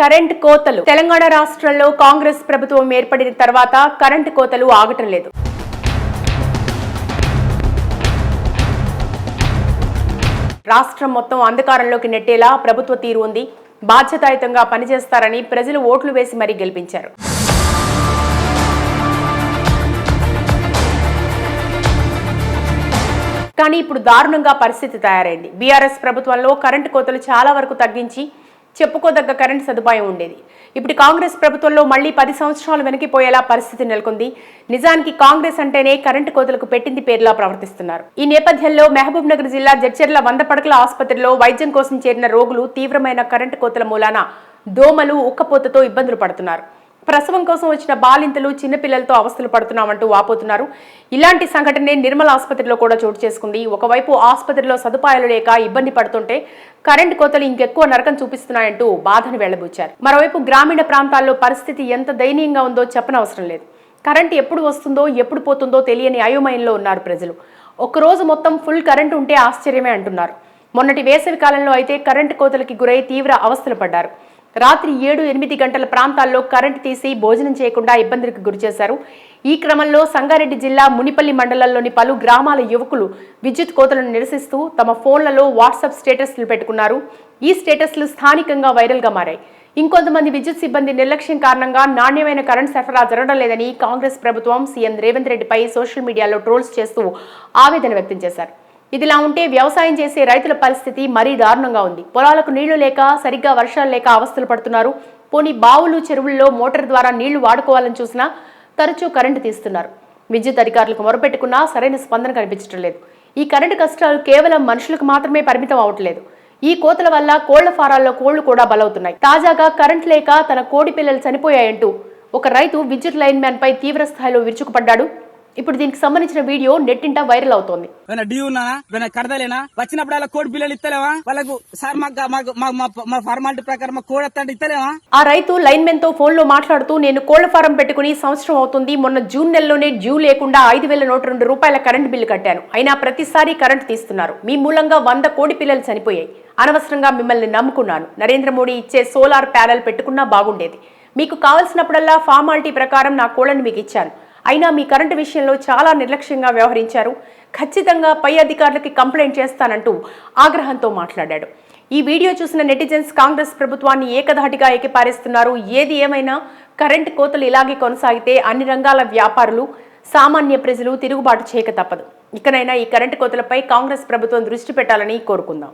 Current కోతలు. తెలంగాణ రాష్ట్రంలో కాంగ్రెస్ ప్రభుత్వం ఏర్పడిన తర్వాత కరెంట్ కోతలు ఆగటం లేదు. రాష్ట్రం మొత్తం అంధకారంలోకి నెట్టేలా ప్రభుత్వ తీరు ఉంది. బాధ్యతాయుతంగా పనిచేస్తారని ప్రజలు ఓట్లు వేసి మరీ గెలిపించారు. కానీ ఇప్పుడు దారుణంగా పరిస్థితి తయారైంది. బీఆర్ఎస్ ప్రభుత్వంలో కరెంటు కోతలు చాలా వరకు తగ్గించి చెప్పుకోదగ్గ కరెంటు సదుపాయం ఉండేది. ఇప్పుడు కాంగ్రెస్ ప్రభుత్వంలో మళ్ళీ పది సంవత్సరాలు వెనక్కిపోయేలా పరిస్థితి నెలకొంది. నిజానికి కాంగ్రెస్ అంటేనే కరెంటు కోతలకు పెట్టింది పేరులా ప్రవర్తిస్తున్నారు. ఈ నేపథ్యంలో మహబూబ్ నగర్ జిల్లా జడ్చర్ల వంద పడకల ఆసుపత్రిలో వైద్యం కోసం చేరిన రోగులు తీవ్రమైన కరెంటు కోతల మూలాన దోమలు ఉక్కపోతతో ఇబ్బందులు పడుతున్నారు. ప్రసవం కోసం వచ్చిన బాలింతలు చిన్నపిల్లలతో అవస్థలు పడుతున్నామంటూ వాపోతున్నారు. ఇలాంటి సంఘటనే నిర్మల ఆసుపత్రిలో కూడా చోటు చేసుకుంది. ఒకవైపు ఆసుపత్రిలో సదుపాయాలు లేక ఇబ్బంది పడుతుంటే కరెంటు కోతలు ఇంకెక్కువ నరకం చూపిస్తున్నాయంటూ బాధను వెళ్ళబుచ్చారు మరోవైపు గ్రామీణ ప్రాంతాల్లో పరిస్థితి ఎంత దయనీయంగా ఉందో చెప్పనవసరం లేదు. కరెంట్ ఎప్పుడు వస్తుందో ఎప్పుడు పోతుందో తెలియని అయోమయంలో ఉన్నారు ప్రజలు. ఒకరోజు మొత్తం ఫుల్ కరెంట్ ఉంటే ఆశ్చర్యమే అంటున్నారు. మొన్నటి వేసవి కాలంలో అయితే కరెంటు కోతలకి గురై తీవ్ర అవస్థలు పడ్డారు. రాత్రి ఏడు ఎనిమిది గంటల ప్రాంతాల్లో కరెంటు తీసి భోజనం చేయకుండా ఇబ్బందులకు గురిచేశారు ఈ క్రమంలో సంగారెడ్డి జిల్లా మునిపల్లి మండలంలోని పలు గ్రామాల యువకులు విద్యుత్ కోతలను నిరసిస్తూ తమ ఫోన్లలో వాట్సాప్ స్టేటస్లు పెట్టుకున్నారు. ఈ స్టేటస్లు స్థానికంగా వైరల్గా మారాయి. ఇంకొంతమంది విద్యుత్ సిబ్బంది నిర్లక్ష్యం కారణంగా నాణ్యమైన కరెంట్ సరఫరా జరగడం లేదని కాంగ్రెస్ ప్రభుత్వం సీఎం రేవంత్ రెడ్డిపై సోషల్ మీడియాలో ట్రోల్స్ చేస్తూ ఆవేదన వ్యక్తం చేశారు. ఇదిలా ఉంటే వ్యవసాయం చేసే రైతుల పరిస్థితి మరీ దారుణంగా ఉంది. పొలాలకు నీళ్ళు లేక సరిగ్గా వర్షాలు లేక అవస్థలు పడుతున్నారు. పోనీ బావులు చెరువుల్లో మోటార్ ద్వారా నీళ్ళు వాడుకోవాలని చూసినా తరచూ కరెంటు తీస్తున్నారు. విద్యుత్ అధికారులకు మొరపెట్టుకున్నా సరైన స్పందన కనిపించడం లేదు. ఈ కరెంటు కష్టాలు కేవలం మనుషులకు మాత్రమే పరిమితం అవట్లేదు. ఈ కోతల వల్ల కోళ్ళ ఫారాల్లో కోళ్ళు కూడా బలవుతున్నాయి. తాజాగా కరెంట్ లేక తన కోడి పిల్లలు చనిపోయాయంటూ ఒక రైతు విద్యుత్ లైన్ మ్యాన్ పై తీవ్ర స్థాయిలో విరుచుకుపడ్డాడు. ఇప్పుడు దీనికి సంబంధించిన వీడియో నెట్టింట వైరల్ అవుతోంది. డ్యూ ఉన్నానా? కడదలేనా? వచ్చినప్పుడు అలా కోడి బిల్లలు ఇస్తలేవా వాళ్ళకు సార్ మాకు మా- ఫార్మాలిటీ ప్రకారం కోడి ఇస్తలేవా ఆ రైతు లైన్ మెన్తో ఫోన్లో మాట్లాడుతూ నేను కోళ్ళ ఫారం పెట్టుకుని సంవత్సరం అవుతుంది. మొన్న జూన్ నెలలోనే డ్యూ లేకుండా ఐదు వేల నూట రెండు రూపాయల కరెంట్ బిల్లు కట్టాను. అయినా ప్రతిసారి కరెంట్ తీస్తున్నారు. మీ మూలంగా వంద కోడి పిల్లలు చనిపోయాయి. అనవసరంగా మిమ్మల్ని నమ్ముకున్నాను. నరేంద్ర మోడీ ఇచ్చే సోలార్ ప్యానెల్ పెట్టుకున్నా బాగుండేది. మీకు కావలసినప్పుడల్లా ఫార్మాలిటీ ప్రకారం నా కోళ్ళను మీకు ఇచ్చాను. అయినా మీ కరెంటు విషయంలో చాలా నిర్లక్ష్యంగా వ్యవహరించారు. ఖచ్చితంగా పై అధికారులకి కంప్లైంట్ చేస్తానంటూ ఆగ్రహంతో మాట్లాడాడు. ఈ వీడియో చూసిన నెటిజన్స్ కాంగ్రెస్ ప్రభుత్వాన్ని ఏకధాటిగా ఎక్కిపారేస్తున్నారు ఏది ఏమైనా కరెంటు కోతలు ఇలాగే కొనసాగితే అన్ని రంగాల వ్యాపారులు సామాన్య ప్రజలు తిరుగుబాటు చేయక తప్పదు. ఇకనైనా ఈ కరెంటు కోతలపై కాంగ్రెస్ ప్రభుత్వం దృష్టి పెట్టాలని కోరుకుందాం.